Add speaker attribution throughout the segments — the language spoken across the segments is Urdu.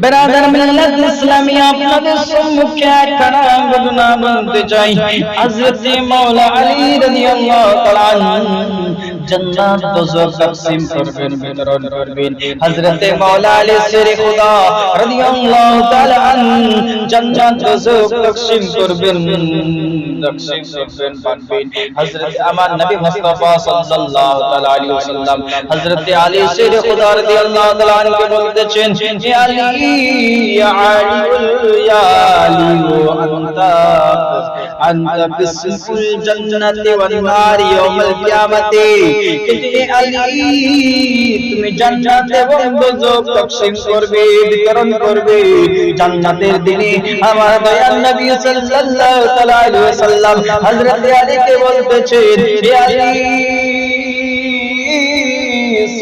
Speaker 1: বেরাদার মিল্লাত ইসলামী আপনাদের সম্মুখে একটা ঘটনা বলতে চাই হযরত মাওলানা আলী রাদিয়াল্লাহু তাআলা জান্নাত দোজখ তকসিম করবেন বিতরণ করবেন হযরত মাওলানা আলী শেরে খোদা রাদিয়াল্লাহু তাআলা জান্নাত দোজখ তকসিম করবেন তকসিম করবেন বাটবেন হযরত আমার নবী মুস্তাফা সাল্লাল্লাহু তাআলা আলাইহি আলী الجنت والنار یوم القیامت علی جنتر دن پہ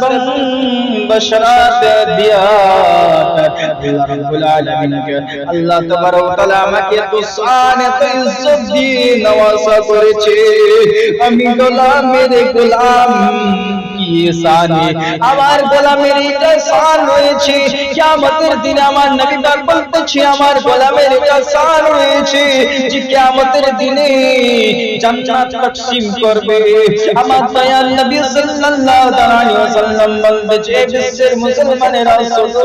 Speaker 1: سبم بشرات دیا رب العالمین کے اللہ تبارک و تعالی আমাকে তুসানে তো ইজ্জত দিয়ে নওয়াজা করেছে আমি গোলামের গোলাম ইসানে আমার গোলামের এটা সান হয়েছে কিয়ামতের দিন আমার নবী পাক বলতেছে আমার গোলামের এটা হয়েছে যে কিয়ামতের দিনে জান্নাত তকসিম করবে আমার দয়াল নবী সাল্লাল্লাহু আলাইহি ওয়াসাল্লাম বলতেছে বিশ্বের মুসলমানেরা শোনো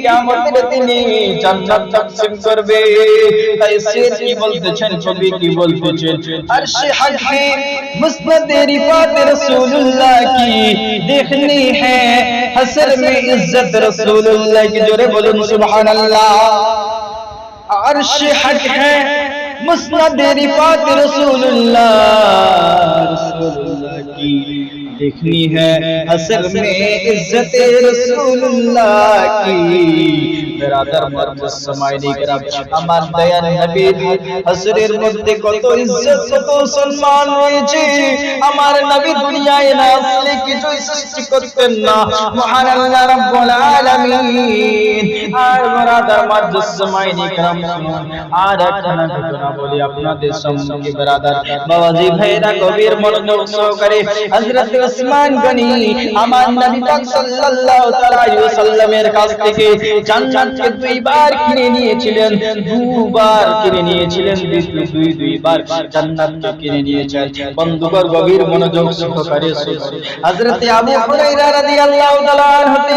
Speaker 1: قیامت بدنی جنت تقسیم سم کر بے تیسے کی بلد چھن چھوڑی کی بلد چھن عرش حق بے مصبت رفات رسول اللہ کی دیکھنی ہے حسر میں عزت رسول اللہ کی جو رہے بلد سبحان اللہ عرش حق ہے مصند رفات رسول اللہ رسول اللہ کی دیکھنی ہے اصل میں عزت رسول اللہ کی برادر مرد سمائنی کرم امان دیان نبی حضرین مردے کو تو عزت کو تو سنمان ہوئی جی ہمارے نبی دنیا اینا اصلی کی جو عزت کو تنا محان اللہ رب العالمین آر برادر مرد سمائنی کرم آر اکھنا دکھنا بولی اپنا دے سمجھ کی برادر موازی بھیرہ کو بیر مرد نقصہ کرے حضرت عثمان گنی امان نبی پاک صلی اللہ علیہ وسلم ارکاستے کے جنجن চাঁদকে দুইবার কিনে নিয়েছিলেন দুবার কিনে নিয়েছিলেন দুই দুইবার জান্নাতকে কিনে নিয়েছেন বন্ধুবর গভীর মনোযোগ সহকারে শুনুন হযরতে আবু হুরায়রা রাদিয়াল্লাহু তাআলা হতে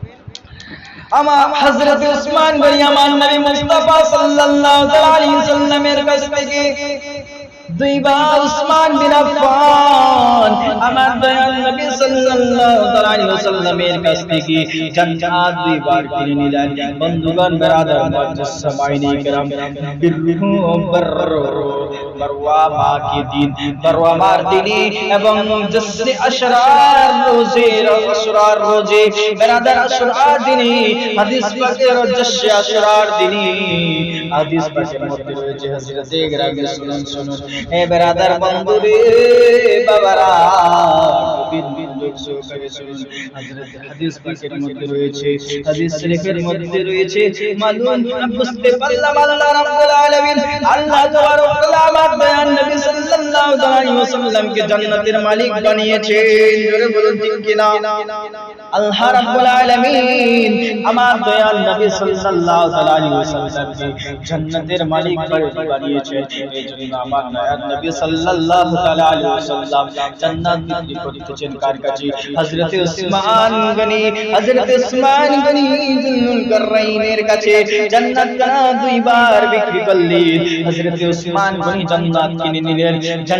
Speaker 1: اما حضرت عثمان بری امان نبی مصطفیٰ صلی اللہ علیہ وسلم ارکست کے دوئی با عثمان بن افان اما دوئی نبی صلی اللہ علیہ وسلم ارکست کے چنچ آدھوئی بار کرنی لانی بندگان برادر مجسمائنی کرام برہو برہو বারওয়া মা কে দিন বারওয়া মার দিনে এবং জসনে আশরার রোজে আশরার রোজে বেরাদার আশরার দিনে হাদিস পাকের জসনে আশরার দিনে হাদিস পাকের মধ্যে রয়েছে হযরতে গ্রামে শুনুন শুনুন হে বেরাদার বন্ধুরে বাবারা হাদিস পাকের মধ্যে রয়েছে হাদিস শরীফের মধ্যে রয়েছে মালুম বুঝতে পারলাম আল্লাহ রাব্বুল আলামিন আল্লাহ তাবারক তাআলা আমার বয়ান اللہ تعالیٰ علیہ وسلم کے جنت المالک بنیے چھین جو رہے بلد دن کے لام اللہ رب العالمین اما دیال نبی صلی اللہ تعالیٰ علیہ وسلم کے جنت المالک بنیے چھین جو رہے جنہاں مانا نبی صلی اللہ تعالیٰ علیہ وسلم جنت میں بھی پڑی تھی چھین کار کچی حضرت عثمان گنی حضرت عثمان گنی جنن کر رہی نیر کچے جنت کا دوئی بار بکھی پلی حضرت عثمان گنی جنت کی نیر جنت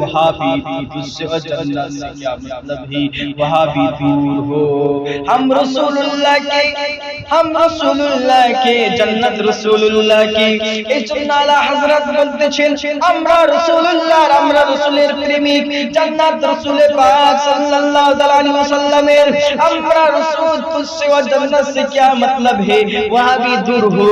Speaker 1: وہاں بھی تجھ سے و جنت سے کیا مطلب, مطلب ہی وہاں بھی دور ہو ہم رسول اللہ کے হাম রসুল্লাহ কে জান্নাত রসুল্লাহ কে এই জন্য আলা হযরত বলতেছেন আমরা রসুল্লাহর আমরা রসুলের প্রেমিক জান্নাত রসুলের পাক সাল্লাল্লাহু আলাইহি ওয়াসাল্লামের আমরা রসুল তুসে ও জান্নাত সে কি মতলব হে ওয়া ভি দূর হো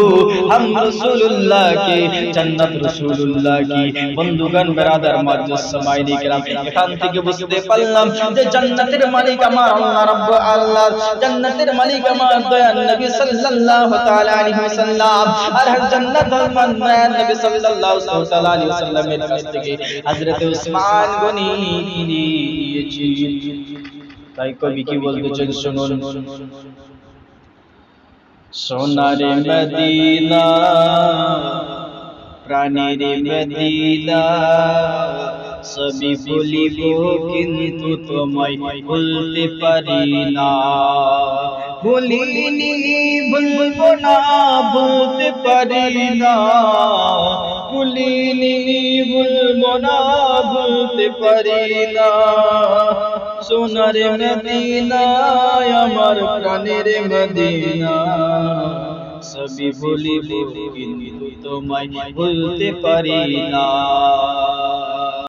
Speaker 1: হাম রসুল্লাহ কে জান্নাত রসুল্লাহ কি বন্ধুগণ ব্রাদার মাজলিস সামাইনি کرام এখান থেকে বুঝতে পারলাম যে জান্নাতের মালিক আমার আল্লাহ রাব্বুল আলামিন জান্নাতের মালিক আমার দয়াল নবী نبی صلی اللہ تعالی علیہ وسلم اور جنت اور نبی صلی اللہ علیہ وسلم میں نمست گئی حضرت عثمان گنینی یہ چیز تائی کو بھی کی بولتے چل سنو
Speaker 2: سنارے مدینہ پرانیرے مدینہ تمائی بھول پر نا بول بول بنا بھوت پر بلنی بول منا بوت پر سنر مدینہ ہمارے مدینہ سبھی بولی بیوی بندی تھی تو مائن بھولتے پرنا